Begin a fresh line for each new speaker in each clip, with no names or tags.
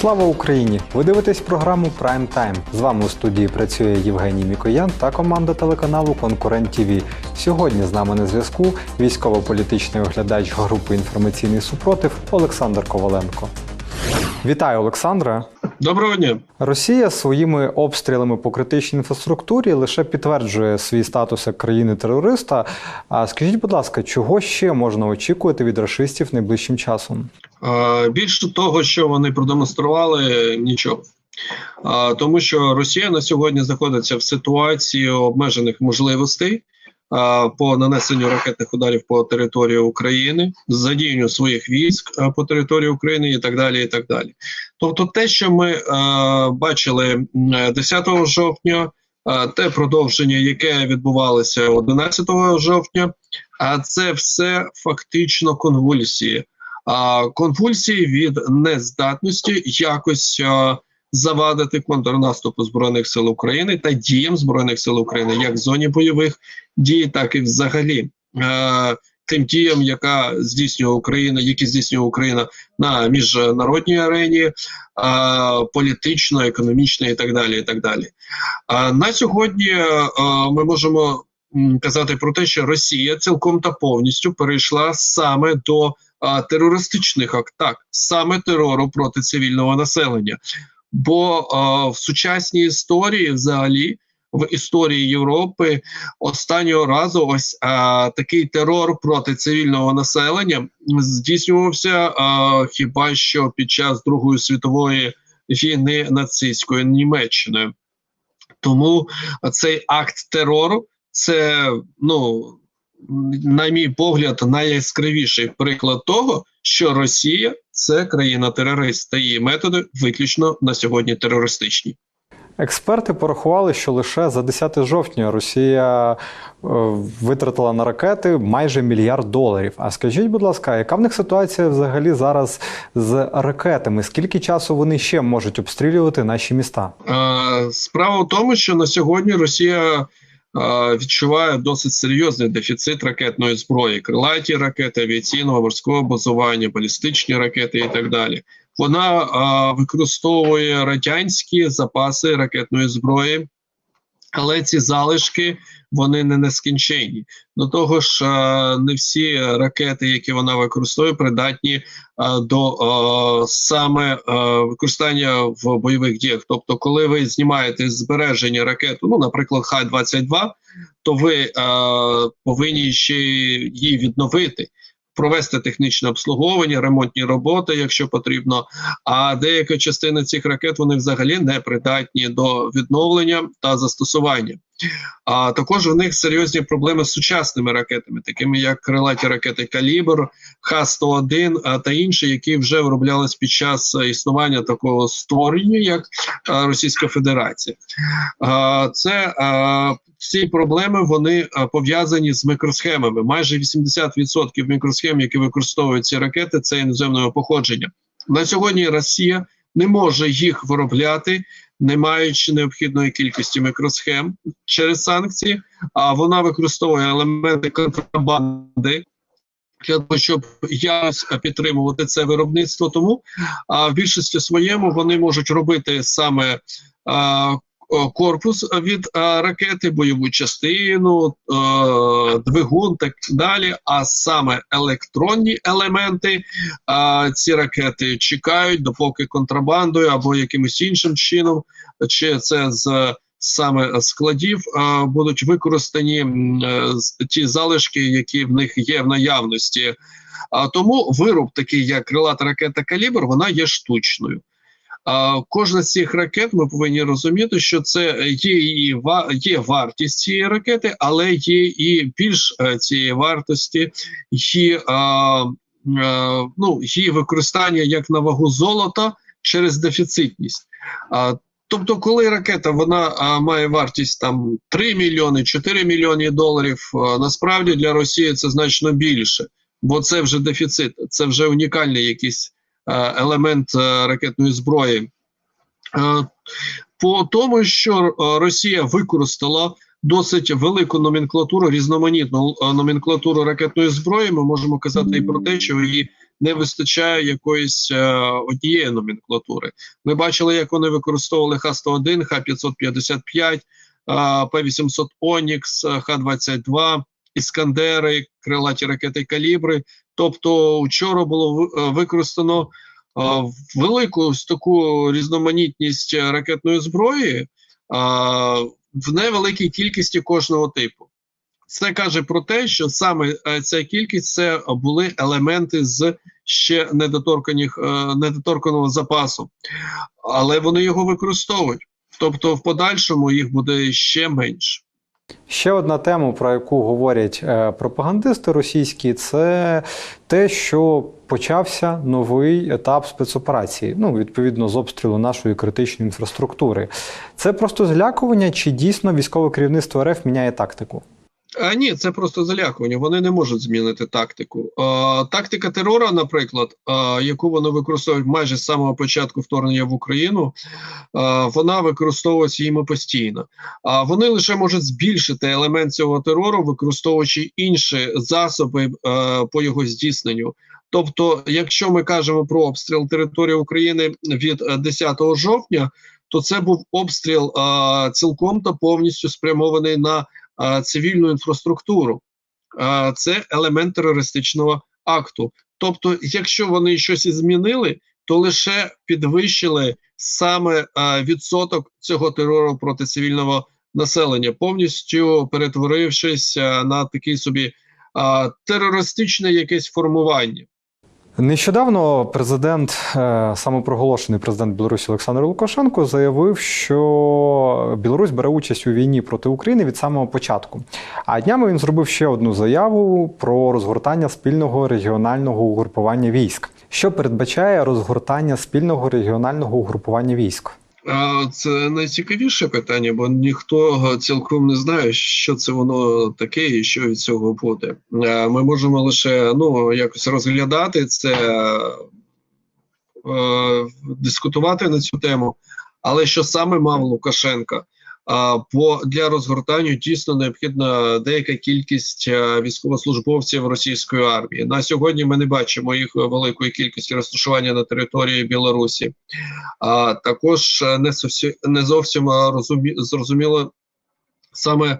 Слава Україні! Ви дивитесь програму Прайм Тайм. З вами у студії працює Євгеній Мікоян та команда телеканалу Конкурент ТВ. Сьогодні з нами на зв'язку військово-політичний оглядач групи інформаційний супротив Олександр Коваленко. Вітаю, Олександре!
Доброго дня.
Росія своїми обстрілами по критичній інфраструктурі лише підтверджує свій статус як країни-терориста. А скажіть, будь ласка, чого ще можна очікувати від рашистів найближчим часом?
Більше того, що вони продемонстрували, нічого. Тому що Росія на сьогодні знаходиться в ситуації обмежених можливостей по нанесенню ракетних ударів по території України, задіянню своїх військ по території України і так далі. і так далі. Тобто, те, що ми бачили 10 жовтня, те продовження, яке відбувалося 11 жовтня, а це все фактично конвульсії. А конвульсії від нездатності якось завадити контрнаступу збройних сил України та діям збройних сил України, як в зоні бойових дій, так і взагалі. Е, Тим діям, яка здійснює Україна, які здійснює Україна на міжнародній арені, е, політично, економічно і так далі. І так далі. А на сьогодні е, ми можемо казати про те, що Росія цілком та повністю перейшла саме до а, терористичних атак, саме терору проти цивільного населення. Бо а, в сучасній історії, взагалі, в історії Європи, останнього разу ось а, такий терор проти цивільного населення здійснювався а, хіба що під час Другої світової війни нацистською Німеччиною. Тому цей акт терору це ну на мій погляд, найяскравіший приклад того, що Росія це країна-терорист, та її методи виключно на сьогодні терористичні.
Експерти порахували, що лише за 10 жовтня Росія е, витратила на ракети майже мільярд доларів. А скажіть, будь ласка, яка в них ситуація взагалі зараз з ракетами? Скільки часу вони ще можуть обстрілювати наші міста?
Е, справа в тому, що на сьогодні Росія. Е, Відчуває досить серйозний дефіцит ракетної зброї, крилаті ракети, авіаційного морського базування, балістичні ракети і так далі. Вона а, використовує радянські запаси ракетної зброї, але ці залишки вони не нескінченні. До того ж, не всі ракети, які вона використовує, придатні до саме використання в бойових діях. Тобто, коли ви знімаєте збереження ракету, ну, наприклад, Х-22, то ви повинні ще її відновити провести технічне обслуговування, ремонтні роботи, якщо потрібно. А деяка частина цих ракет вони взагалі не придатні до відновлення та застосування. А також у них серйозні проблеми з сучасними ракетами, такими як крилаті ракети Калібр, Х-101 а, та інші, які вже вироблялись під час існування такого створення, як Російська Федерація. Це ці проблеми вони пов'язані з мікросхемами. Майже 80% мікросхем, які використовують ці ракети, це іноземного походження. На сьогодні Росія не може їх виробляти, не маючи необхідної кількості мікросхем через санкції, а вона використовує елементи контрабанди. Для того щоб якось підтримувати це виробництво, тому а в більшості своєму вони можуть робити саме корпус від ракети, бойову частину, двигун так далі. А саме електронні елементи ці ракети чекають, допоки контрабандою або якимось іншим чином, чи це з саме складів будуть використані е, ті залишки, які в них є в наявності. А тому вироб, такий як крилата ракета Калібр, вона є штучною. Кожна з цих ракет ми повинні розуміти, що це є і є вартість цієї ракети, але є і більш е, цієї вартості є, е, ну, її використання як на вагу золота через дефіцитність. Тобто, коли ракета вона а, має вартість там 3 мільйони, 4 мільйони доларів, а, насправді для Росії це значно більше, бо це вже дефіцит, це вже унікальний якийсь а, елемент ракетної зброї. По тому, що Росія використала досить велику номенклатуру, різноманітну номенклатуру ракетної зброї, ми можемо казати і про те, що її не вистачає якоїсь е, однієї номенклатури. Ми бачили, як вони використовували Х-101, Х-555, е, П-800 Онікс, е, Х-22, Іскандери, крилаті ракети калібри. Тобто, вчора було е, використано е, велику таку різноманітність е, ракетної зброї в невеликій кількості кожного типу. Це каже про те, що саме ця кількість це були елементи з ще недоторканих, недоторканого запасу, але вони його використовують. Тобто, в подальшому їх буде ще менше.
Ще одна тема, про яку говорять е, пропагандисти російські, це те, що почався новий етап спецоперації, ну відповідно з обстрілу нашої критичної інфраструктури. Це просто злякування, чи дійсно військове керівництво РФ міняє тактику?
А ні, це просто залякування. Вони не можуть змінити тактику. Е, тактика терора, наприклад, е, яку вони використовують майже з самого початку вторгнення в Україну, е, вона використовується їми постійно. А вони лише можуть збільшити елемент цього терору, використовуючи інші засоби е, по його здійсненню. Тобто, якщо ми кажемо про обстріл території України від е, 10 жовтня, то це був обстріл е, цілком та повністю спрямований на а, цивільну інфраструктуру. Це елемент терористичного акту. Тобто, якщо вони щось і змінили, то лише підвищили саме відсоток цього терору проти цивільного населення, повністю перетворившись на такий собі терористичне якесь формування.
Нещодавно президент, е, самопроголошений президент Білорусі Олександр Лукашенко, заявив, що Білорусь бере участь у війні проти України від самого початку. А днями він зробив ще одну заяву про розгортання спільного регіонального угрупування військ, що передбачає розгортання спільного регіонального угрупування військ.
Це найцікавіше питання, бо ніхто цілком не знає, що це воно таке і що від цього буде. Ми можемо лише ну якось розглядати це, е, дискутувати на цю тему. Але що саме мав Лукашенка? Бо для розгортання дійсно необхідна деяка кількість е, військовослужбовців російської армії. На сьогодні ми не бачимо їх великої кількості розташування на території Білорусі. А також е, не зовсім не зовсім розумі, зрозуміло саме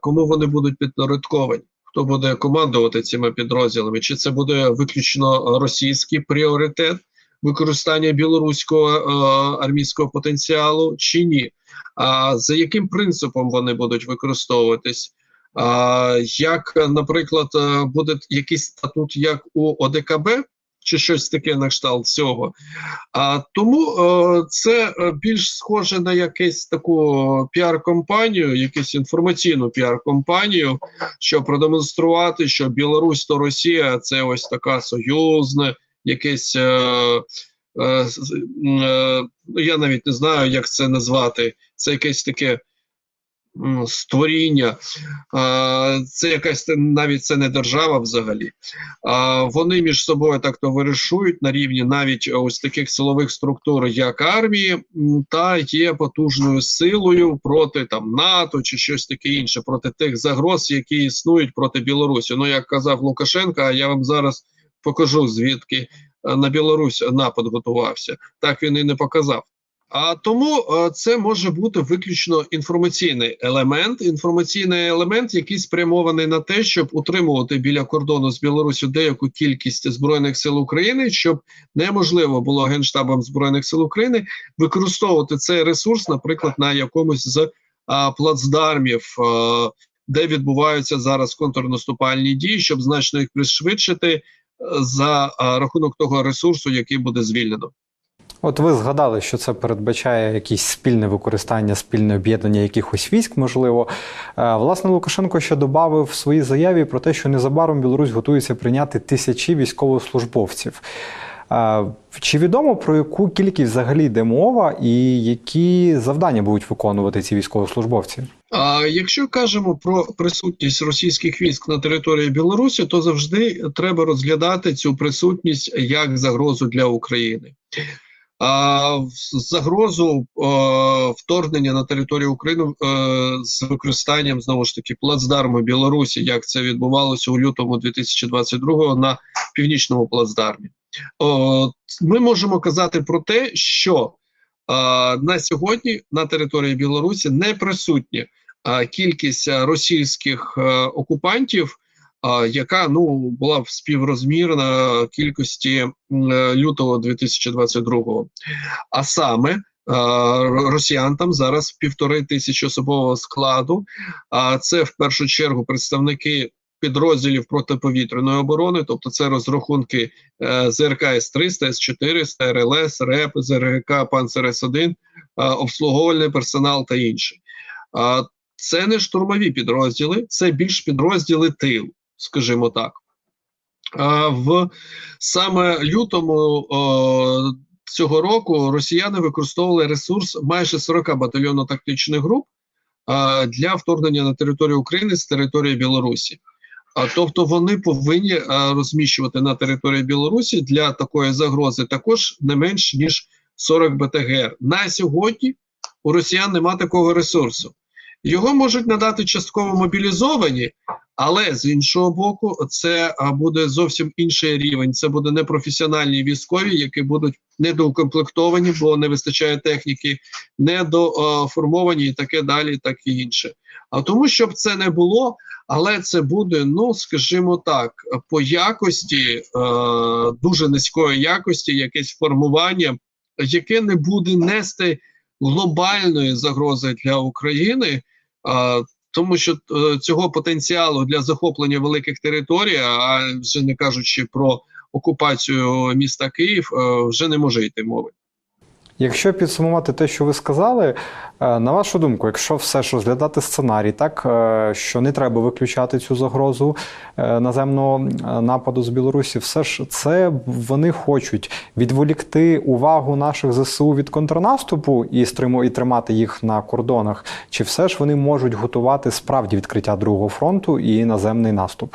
кому вони будуть підпорядковані. Хто буде командувати цими підрозділами? Чи це буде виключно російський пріоритет використання білоруського е, армійського потенціалу, чи ні? А за яким принципом вони будуть використовуватись? А, як, наприклад, е, буде якийсь статут, як у ОДКБ, чи щось таке на кшталт цього? А тому е, це е, більш схоже на якусь таку піар-компанію, якусь інформаційну піар-компанію, щоб продемонструвати, що Білорусь то Росія це ось така союзне, якесь. Е, е, е, ну, я навіть не знаю, як це назвати. Це якесь таке створіння. Це якась навіть це не держава взагалі. Вони між собою так то вирішують на рівні навіть ось таких силових структур, як армії, та є потужною силою проти там НАТО чи щось таке інше, проти тих загроз, які існують проти Білорусі. Ну як казав Лукашенко, я вам зараз покажу звідки е, на Білорусь напад готувався. Так він і не показав. А тому е, це може бути виключно інформаційний елемент. Інформаційний елемент, який спрямований на те, щоб утримувати біля кордону з Білорусю деяку кількість збройних сил України, щоб неможливо було генштабом збройних сил України використовувати цей ресурс, наприклад, на якомусь з а, плацдармів, де відбуваються зараз контрнаступальні дії, щоб значно їх пришвидшити е, за рахунок того ресурсу, який буде звільнено.
От ви згадали, що це передбачає якесь спільне використання, спільне об'єднання якихось військ, можливо. Власне, Лукашенко ще додав в своїй заяві про те, що незабаром Білорусь готується прийняти тисячі військовослужбовців. Чи відомо про яку кількість взагалі йде мова, і які завдання будуть виконувати ці військовослужбовці?
А якщо кажемо про присутність російських військ на території Білорусі, то завжди треба розглядати цю присутність як загрозу для України. а, загрозу е, вторгнення на територію України е, з використанням знову ж таки плацдарму Білорусі, як це відбувалося у лютому 2022 на північному плацдармі. О, ми можемо казати про те, що е, на сьогодні на території Білорусі не присутня е, кількість е, російських е, окупантів, яка ну була співрозмірна кількості е, лютого 2022 А саме росіян там зараз півтори тисячі особового складу. А це в першу чергу представники підрозділів протиповітряної оборони, тобто це розрахунки ЗРК С-300, С-400, РЛС, РЕП, ЗРГК, Панцер С-1, е, обслуговувальний персонал та інші. Це не штурмові підрозділи, це більш підрозділи тилу, скажімо так. А в саме лютому цього року росіяни використовували ресурс майже 40 батальйонно-тактичних груп а, для вторгнення на територію України з території Білорусі. Тобто вони повинні розміщувати на території Білорусі для такої загрози також не менш ніж 40 БТГР. На сьогодні у росіян нема такого ресурсу. Його можуть надати частково мобілізовані, але з іншого боку, це буде зовсім інший рівень. Це буде непрофесіональні військові, які будуть недоукомплектовані, бо не вистачає техніки, недоформовані і таке далі, так і інше. А тому, щоб це не було, але це буде, ну скажімо так, по якості е, дуже низької якості, якесь формування, яке не буде нести глобальної загрози для України. Тому що е, цього потенціалу для захоплення великих територій, а вже не кажучи про окупацію міста Київ, е, вже не може йти мови.
Якщо підсумувати те, що ви сказали, е, на вашу думку, якщо все ж розглядати сценарій, так е, що не треба виключати цю загрозу е, наземного нападу з Білорусі, все ж це вони хочуть відволікти увагу наших ЗСУ від контрнаступу і і тримати їх на кордонах, чи все ж вони можуть готувати справді відкриття другого фронту і наземний наступ?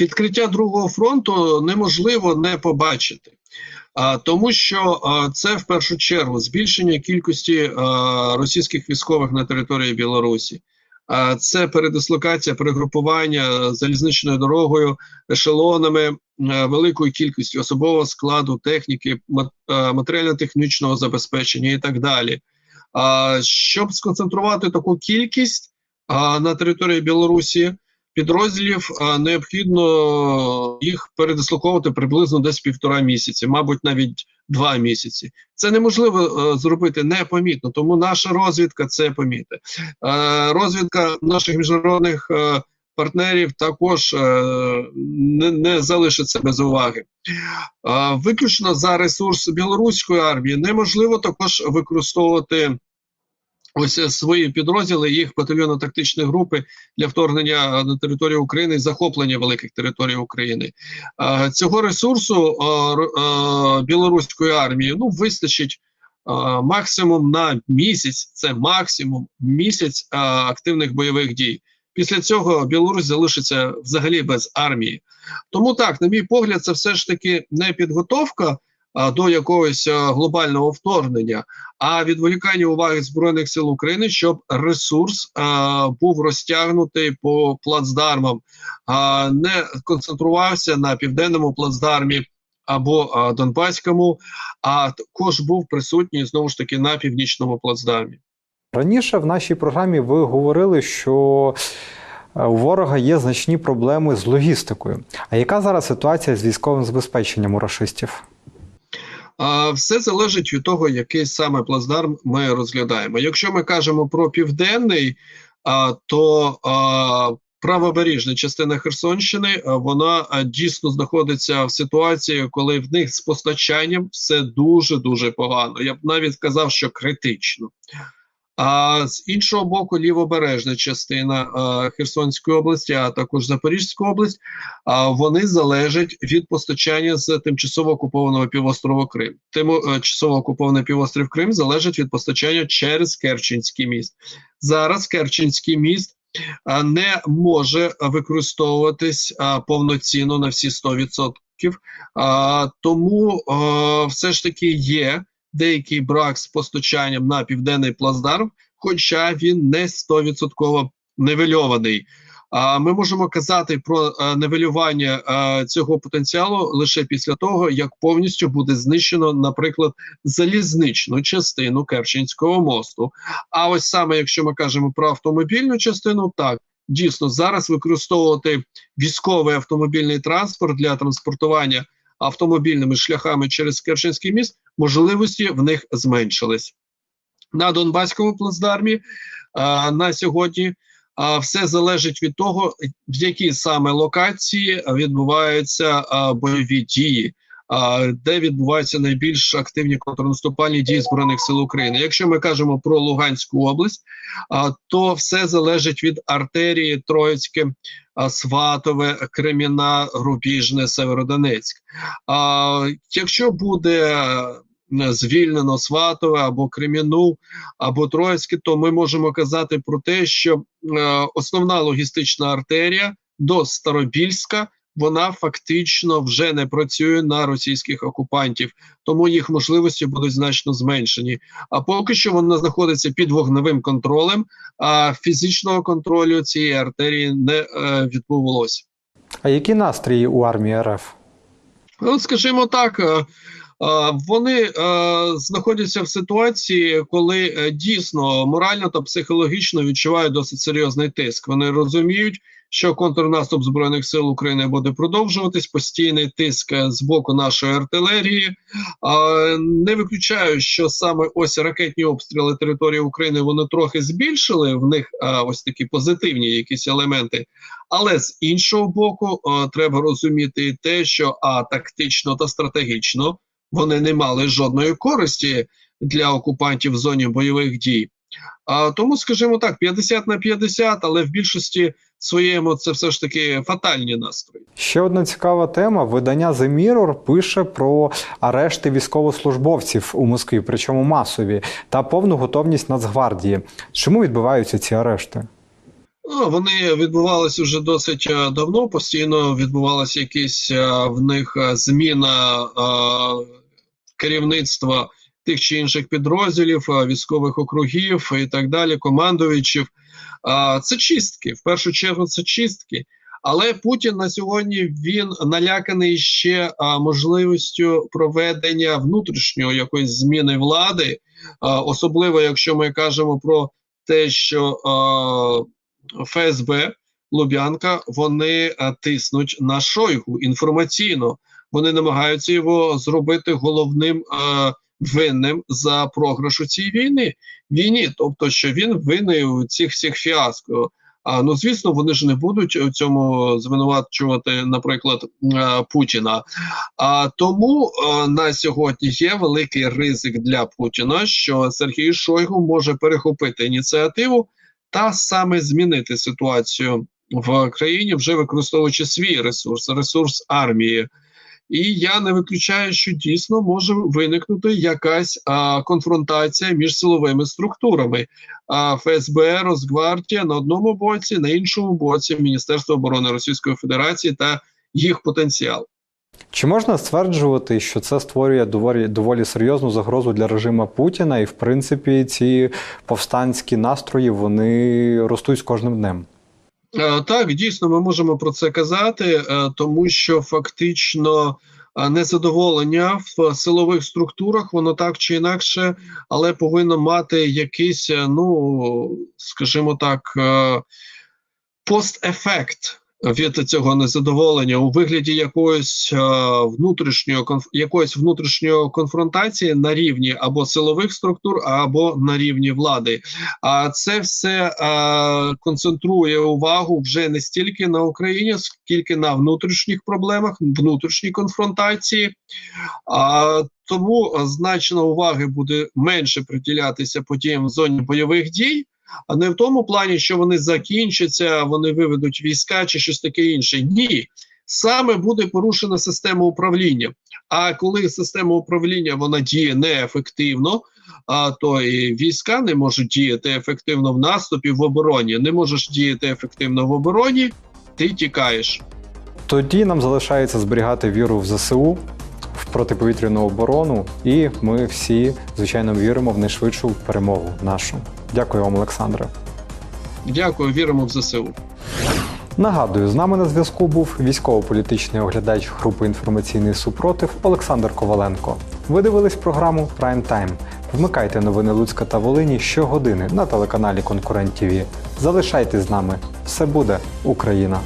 Відкриття другого фронту неможливо не побачити, А, тому що це в першу чергу збільшення кількості російських військових на території Білорусі. А Це передислокація, перегрупування залізничною дорогою, ешелонами, е, великою кількістю особового складу, техніки, е, матеріально-технічного забезпечення і так далі. Щоб сконцентрувати таку кількість на території Білорусі, підрозділів необхідно їх передислоковувати приблизно десь півтора місяці, мабуть, навіть два місяці. Це неможливо е, зробити непомітно, тому наша розвідка це помітить. Е, розвідка наших міжнародних е, партнерів також не, не залишиться без уваги. Виключно за ресурс білоруської армії неможливо також використовувати ось е, свої підрозділи, їх батальйонно-тактичні групи для вторгнення на територію України захоплення великих територій України. Е, Цього ресурсу е, е, білоруської армії ну вистачить. е, Максимум на місяць, це максимум місяць е, активних бойових дій. Після цього Білорусь залишиться взагалі без армії. Тому так, на мій погляд, це все ж таки не підготовка до якогось глобального вторгнення, а відволікання уваги збройних сил України, щоб ресурс був розтягнутий по плацдармам, а не концентрувався на південному плацдармі або а, Донбаському, а також був присутній знову ж таки на північному плацдармі.
Раніше в нашій програмі ви говорили, що е, у ворога є значні проблеми з логістикою. А яка зараз ситуація з військовим забезпеченням у рашистів?
А, Все залежить від того, який саме плацдарм ми розглядаємо. Якщо ми кажемо про південний, то правобережна частина Херсонщини вона дійсно знаходиться в ситуації, коли в них з постачанням все дуже дуже погано. Я б навіть сказав, що критично. А з іншого боку, лівобережна частина а, Херсонської області, а також Запорізька область, а вони залежать від постачання з тимчасово окупованого півострова Крим. Тимчасово окупований півострів Крим залежить від постачання через Керченський міст. Зараз Керченський міст а, не може використовуватись повноцінно на всі 100%. А, тому все ж таки є деякий брак з постачанням на південний плацдарм, хоча він не 100% нивельований. А ми можемо казати про е, нивелювання е, цього потенціалу лише після того, як повністю буде знищено, наприклад, залізничну частину Керченського мосту. А ось саме якщо ми кажемо про автомобільну частину, так дійсно зараз використовувати військовий автомобільний транспорт для транспортування автомобільними шляхами через Керченський міст, можливості в них зменшились. На Донбаському плацдармі на сьогодні а, все залежить від того, в якій саме локації відбуваються бойові дії, де відбуваються найбільш активні контрнаступальні дії збройних сил України. Якщо ми кажемо про Луганську область, то все залежить від артерії Троїцьке, Сватове, Креміна, Рубіжне, Северодонецьк. А, якщо буде е, звільнено Сватове або Креміну, або Троїцьке, то ми можемо казати про те, що е, основна логістична артерія до Старобільська. Вона фактично вже не працює на російських окупантів, тому їх можливості будуть значно зменшені. А поки що вона знаходиться під вогневим контролем, а фізичного контролю цієї артерії не е, відбувалося.
А які настрої у армії РФ?
Ну, скажімо так, е, е, вони е, знаходяться в ситуації, коли е, дійсно морально та психологічно відчувають досить серйозний тиск. Вони розуміють, що контрнаступ збройних сил України буде продовжуватись. Постійний тиск е, з боку нашої артилерії. Не виключаю, що саме ось ракетні обстріли території України вони трохи збільшили. В них е, ось такі позитивні якісь елементи. Але з іншого боку, е, треба розуміти те, що а тактично та стратегічно вони не мали жодної користі для окупантів в зоні бойових дій. А тому, скажімо так, 50 на 50, але в більшості своєму це все ж таки фатальні настрої.
Ще одна цікава тема. Видання The Mirror пише про арешти військовослужбовців у Москві, причому масові, та повну готовність Нацгвардії. Чому відбуваються ці арешти?
Ну, вони відбувалися вже досить е, давно. Постійно відбувалася якісь е, в них е, зміна керівництва тих чи інших підрозділів, е, військових округів і так далі, командувачів. Е, це чистки. В першу чергу, це чистки. Але Путін на сьогодні він наляканий ще можливістю проведення внутрішньої якоїсь зміни влади, особливо якщо ми кажемо про те, що ФСБ Лубянка вони а, тиснуть на Шойгу інформаційно. Вони намагаються його зробити головним а, винним за програш у цій війни війні, тобто що він винний у цих всіх фіаско. А ну звісно, вони ж не будуть у цьому звинувачувати, наприклад, е, Путіна. А тому е, на сьогодні є великий ризик для Путіна, що Сергій Шойгу може перехопити ініціативу та саме змінити ситуацію в країні, вже використовуючи свій ресурс, ресурс армії. І я не виключаю, що дійсно може виникнути якась а, конфронтація між силовими структурами. А ФСБ, Росгвардія на одному боці, на іншому боці Міністерство оборони Російської Федерації та їх потенціал.
Чи можна стверджувати, що це створює доволі доволі серйозну загрозу для режиму Путіна, і в принципі ці повстанські настрої вони ростуть з кожним днем?
Е, Так, дійсно, ми можемо про це казати, е, тому що фактично е, незадоволення в силових структурах, воно так чи інакше, але повинно мати якийсь, ну скажімо так, постефект від цього незадоволення у вигляді якоїсь е, внутрішньої конф- якоїсь внутрішньої конфронтації на рівні або силових структур, або на рівні влади. А це все е, концентрує увагу вже не стільки на Україні, скільки на внутрішніх проблемах, внутрішній конфронтації. А тому значно уваги буде менше приділятися подіям в зоні бойових дій. А не в тому плані, що вони закінчаться, вони виведуть війська чи щось таке інше. Ні, саме буде порушена система управління. А коли система управління вона діє неефективно, а то і війська не можуть діяти ефективно в наступі в обороні. Не можеш діяти ефективно в обороні, ти тікаєш.
Тоді нам залишається зберігати віру в ЗСУ, протиповітряну оборону, і ми всі, звичайно, віримо в найшвидшу перемогу нашу. Дякую вам, Олександре.
Дякую, віримо в ЗСУ.
Нагадую, з нами на зв'язку був військово-політичний оглядач групи інформаційний супротив Олександр Коваленко. Ви дивились програму Прайм Тайм. Вмикайте новини Луцька та Волині щогодини на телеканалі Конкурент ТВ. Залишайтесь з нами. Все буде Україна!